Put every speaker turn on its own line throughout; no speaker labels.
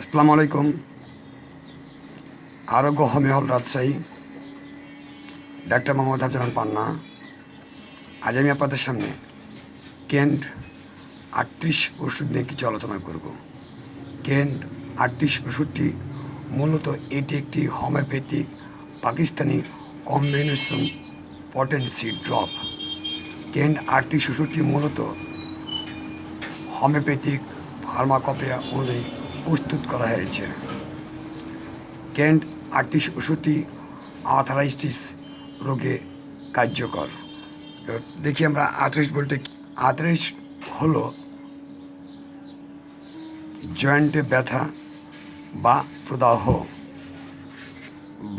আসসালামু আলাইকুম। আরোগ্য হোমিওল রাজশাহী। ডাক্তার মোহাম্মদ হাফজান পান্না। আজ আমি আপনাদের সামনে কেন্ট আটত্রিশ ওষুধ নিয়ে কিছু আলোচনা করব। কেন্ট আটত্রিশ ওষুধটি মূলত এটি একটি homeopathic Pakistani combination potency drop. Kent আটত্রিশ ওষুধটি মূলত হোমিওপ্যাথিক ফার্মাকপিয়া অনুযায়ী প্রস্তুত করা হয়েছে। কেন্ট আটত্রিশ ওষুধটি আর্থারাইটিস রোগে কার্যকর। দেখি আমরা আর্থারাইটিস বলতে আর্থারাইটিস হল জয়েন্টে ব্যথা বা প্রদাহ।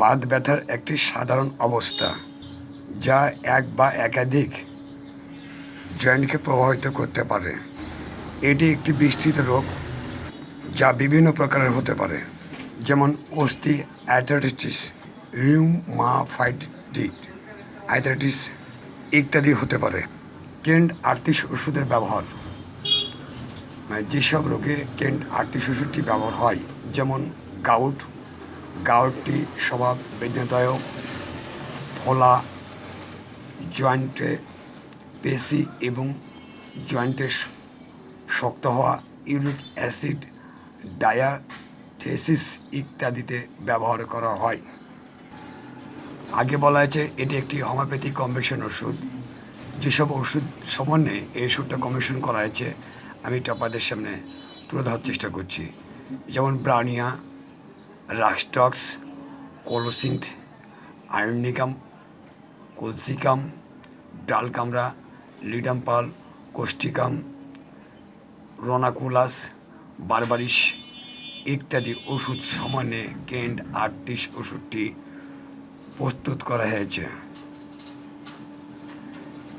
বাত ব্যথার একটি সাধারণ অবস্থা, যা এক বা একাধিক জয়েন্টকে প্রভাবিত করতে পারে। এটি একটি বিস্তৃত রোগ যা বিভিন্ন প্রকারের হতে পারে, যেমন অস্থি অ্যাথলেটিস রিউমাফাইটিস অ্যাথলেটিস ইত্যাদি হতে পারে। কেন্ট আটত্রিশ ওষুধের ব্যবহার। মানে যেসব রোগে কেন্ট আটত্রিশ ওষুধটি ব্যবহার হয়, যেমন গাউট, গাউটটি স্বভাব বেদনাদায়ক, ফোলা, জয়েন্টে পেশি এবং জয়েন্টের শক্ত হওয়া, ইউরিক অ্যাসিড ডায়াথেসিস ইত্যাদিতে ব্যবহার করা হয়। আগে বলা হয়েছে এটি একটি হোমিওপ্যাথি কম্বিনেশন ওষুধ। যেসব ওষুধ সমন্বয়ে এই ওষুধটা কমিশন করা হয়েছে, আমি এটা আপনাদের সামনে তুলে ধরার চেষ্টা করছি। যেমন bryonia, rhus tox, colocynth, আয়র্নিকাম, colchicum, dulcamara, ledum pal, causticum, ranunculus berberis ইত্যাদি ওষুধ সমানে কেন্ট আটত্রিশ ওষুধটি প্রস্তুত করা হয়েছে।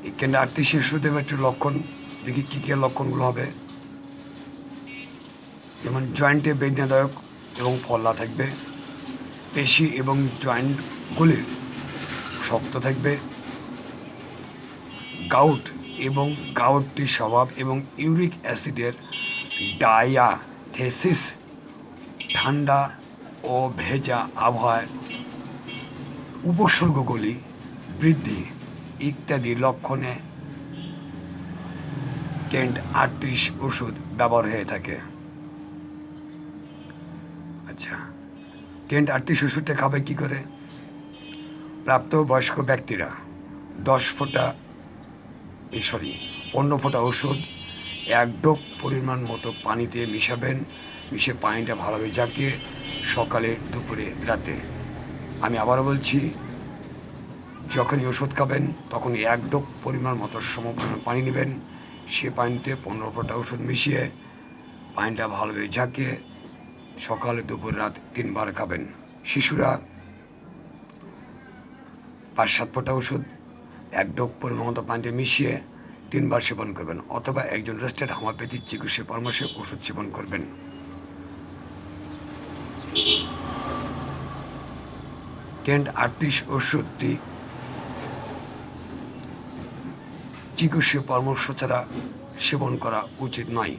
এই কেন্ট আটত্রিশ ওষুধের একটি লক্ষণ, দেখি কী কী লক্ষণগুলো হবে। যেমন জয়েন্টে বেদনাদায়ক এবং ফল্লা থাকবে, পেশি এবং জয়েন্টগুলির শক্ত থাকবে, গাউট এবং গাউটটির স্বভাব এবং ইউরিক অ্যাসিডের ডায়াথেসিস ঠান্ডা ও ভেজা আবহাওয়ার উপসর্গগুলি বৃদ্ধি ইত্যাদি লক্ষণে কেন্ট আটত্রিশ ওষুধ ব্যবহার হয়ে থাকে। আচ্ছা কেন্ট আটত্রিশ ওষুধটা খাবে কি করে? প্রাপ্তবয়স্ক ব্যক্তিরা দশ ফোঁটা সরি, পনেরো ফোঁটা ওষুধ, এক ডোক পরিমাণ মতো পানিতে মিশাবেন মিশে পানিটা ভালোভাবে জাকিয়ে সকালে দুপুরে, রাতে। আমি আবারও বলছি, যখনই ওষুধ খাবেন, তখনই এক ডোক পরিমাণ মতো সম পানি নেবেন। সে পানিতে পনেরো ফোঁটা ওষুধ মিশিয়ে পানিটা ভালোভাবে ঝাঁকিয়ে সকালে দুপুর, রাত তিনবার খাবেন। শিশুরা পাঁচ সাত ফোঁটা ওষুধ, এক ডোক পরিমাণ মতো পানিতে মিশিয়ে তিনবার সেবন করবেন, অথবা একজন রেস্টেড হোমিওপ্যাথিক চিকিৎসা পরামর্শে ওষুধ সেবন করবেন। কেন্ট আটত্রিশ ওষুধটি চিকিৎসা পরামর্শ ছাড়া সেবন করা উচিত নয়।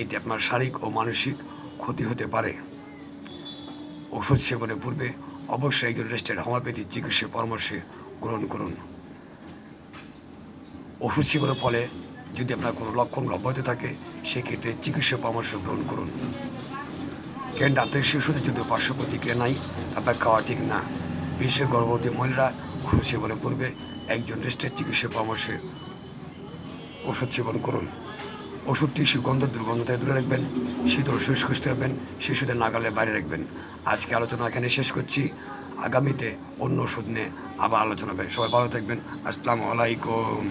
এতে আপনার শারীরিক ও মানসিক ক্ষতি হতে পারে। ওষুধ সেবনের পূর্বে অবশ্যই একজন রেস্টেড হোমিওপ্যাথি চিকিৎসা পরামর্শে গ্রহণ করুন। ওষুধ সেবনের ফলে যদি আপনার কোনো লক্ষণ অব্যাহত থাকে, সেক্ষেত্রে চিকিৎসা পরামর্শ গ্রহণ করুন। কেন ডাক্তারের শিশুতে যদি পার্শ্ব প্রতিক্রিয়া নাই, আপনার খাওয়া ঠিক না। বিশেষ গর্ভবতী মহিলা ওষুধ সেবনের পূর্বে একজন রেস্টের চিকিৎসা পরামর্শে ওষুধ সেবন করুন। ওষুধটি সুগন্ধ দুর্গন্ধ থেকে দূরে রাখবেন শীতল শুষ্ক রাখবেন, শিশুদের নাগালে বাইরে রাখবেন। আজকে আলোচনা এখানে শেষ করছি। আগামীতে অন্য ওষুধ নিয়ে আবার আলোচনা হবে। সবাই ভালো থাকবেন। আসসালামু আলাইকুম।